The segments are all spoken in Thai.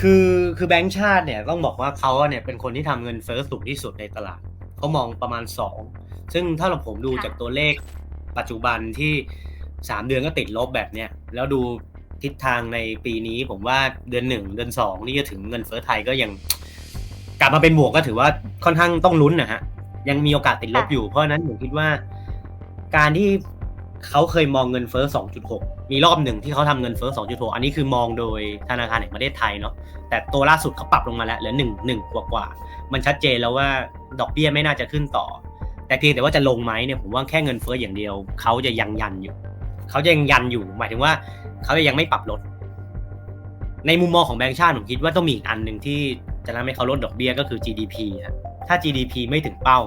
คือคือแบงก์ชาติเนี่ยต้องบอกว่าเขาเนี่ยเป็นคนที่ทำเงินเฟ้อสูงที่สุดในตลาดเขามองประมาณ 2 ซึ่งถ้าเราผมดูจากตัวเลขปัจจุบันที่ 3 เดือนก็ติดลบแบบเนี้ยแล้วดูทิศทางในปีนี้ผมว่าเดือน 1 เดือน 2 นี่จะถึงเงินเฟ้อไทยก็ยังกลับมาเป็นบวกก็ถือว่าค่อนข้างต้องลุ้นนะฮะยังมีโอกาสติดลบอยู่เพราะนั้นผมคิดว่าการที่ เขาเคยมองเงินเฟ้อ 2.6 มีรอบหนึ่งที่เขาทำเงินเฟ้อ 2.6 อันนี้คือมองโดยธนาคารแห่งประเทศไทยเนาะ แต่ตัวล่าสุดเขาปรับลงมาแล้วเหลือ1 1กว่ากว่า มันชัดเจนแล้วว่าดอกเบี้ยไม่น่าจะขึ้นต่อ แต่เพียงแต่ว่าจะลงไหมเนี่ยผมว่าแค่เงินเฟ้ออย่างเดียวเขาจะยังยันอยู่ เขาจะยังยันอยู่ หมายถึงว่าเขาจะยังไม่ปรับลด ในมุมมองของแบงก์ชาติผมคิดว่าต้องมีอีกอันหนึ่งที่จะทำให้เขาลดดอกเบี้ยก็คือ GDP ครับถ้า GDP ไม่ถึงเป้า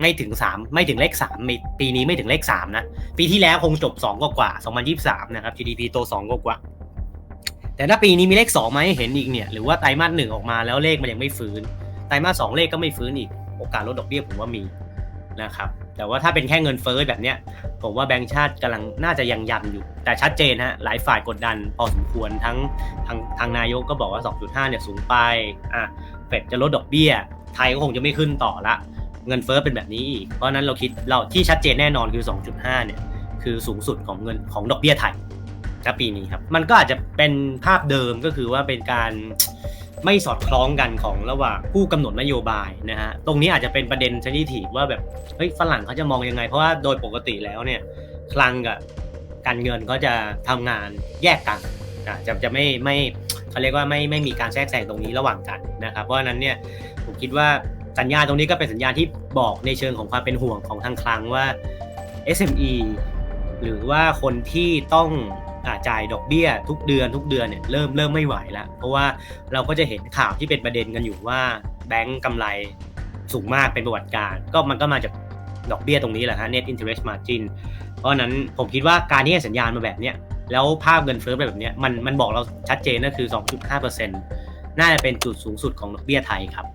ไม่ถึงสามไม่ถึงเลขสามปีนี้ไม่ถึงเลขสามนะ ปีที่แล้วคงจบสองกว่าสองพันยี่สามนะครับ GDP โตสองกว่าแต่ถ้าปีนี้มีเลขสองมาให้เห็นอีกเนี่ยหรือว่าไตรมาสหนึ่งออกมาแล้วเลขมันยังไม่ฟื้นไตรมาสสองเลขก็ไม่ฟื้นอีก โอกาสลดดอกเบี้ยผมว่ามีนะครับแต่ว่าถ้าเป็นแค่เงินเฟ้อแบบเนี้ยผมว่าแบงก์ชาติกำลังน่าจะยังยันอยู่ แต่ชัดเจนฮะหลายฝ่ายกดดันพอสมควรทั้งทางทางนายกก็บอกว่า 2.5เนี่ยสูงไปอะเฟดจะลดดอกเบี้ย ไทยก็คงจะไม่ขึ้นต่อละ เงินเฟ้อเป็นแบบนี้อีก เพราะนั้นเราคิดเราที่ชัดเจนแน่นอนคือ 2.5 เนี่ย คือสูงสุดของเงินของดอกเบี้ยไทยณปีนี้ครับ มันก็อาจจะเป็นภาพเดิมก็คือว่าเป็นการไม่สอดคล้องกันของระหว่างผู้กำหนดนโยบายนะฮะ ตรงนี้อาจจะเป็นประเด็นชนิดถีว่าแบบ เฮ้ยฝรั่งเขาจะมองยังไง เพราะว่าโดยปกติแล้วเนี่ยคลังกับการเงินก็จะทำงานแยกกันนะจะจะไม่ไม่เขาเรียกว่าไม่ไม่มีการแทรกแซงตรงนี้ระหว่างกันนะครับ เพราะฉะนั้นเนี่ยผมคิดว่า สัญญาณตรงนี้ก็เป็นสัญญาณที่บอกในเชิงของความเป็นห่วงของทางคลังว่า SME หรือว่าคนที่ต้องอจ่ายดอกเบี้ยทุกเดือนทุกเดือนเนี่ยเริ่มเริ่มไม่ไหวแล้ว เพราะว่าเราก็จะเห็นข่าวที่เป็นประเด็นกันอยู่ว่าแบงก์กำไรสูงมากเป็นประวัติการ์ก็มันก็มาจากดอกเบี้ยตรงนี้แหละฮะ net interest margin เพราะนั้นผมคิดว่าการที่ให้สัญญาณมาแบบเนี้ยแล้วภาพเงินเฟ้อไปแบบเนี้ยมันมันบอกเราชัดเจนก็คือ 2.5%น่าจะเป็นจุดสูงสุดของดอกเบี้ยไทยครับ